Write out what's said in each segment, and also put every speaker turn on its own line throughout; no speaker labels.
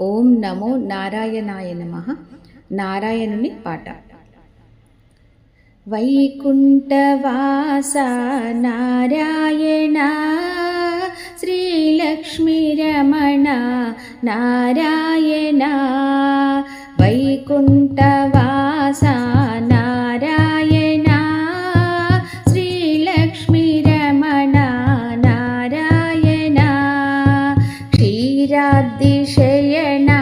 ఓం నమో నారాయణాయ నమ. నారాయణుని పాట. వైకుంఠవాస నారాయణ శ్రీలక్ష్మీరమణ నారాయణ వైకుంఠవా गिरादिशयना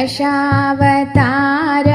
ദശാവതാര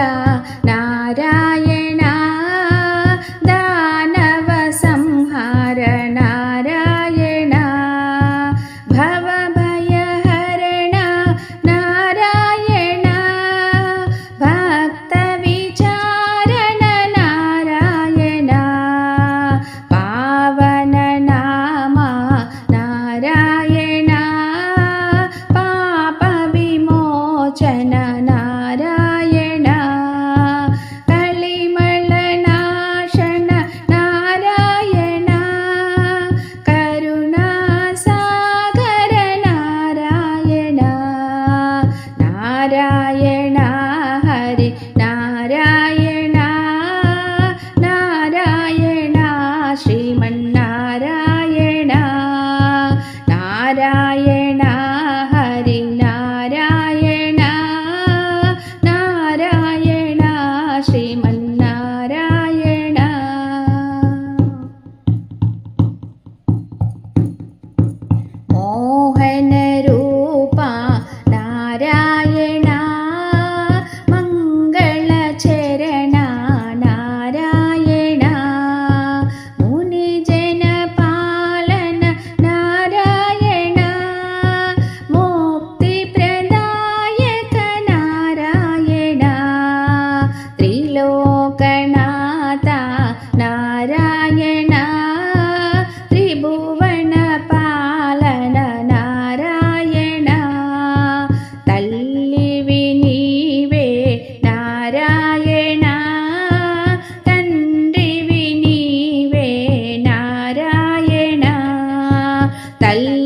Hasta el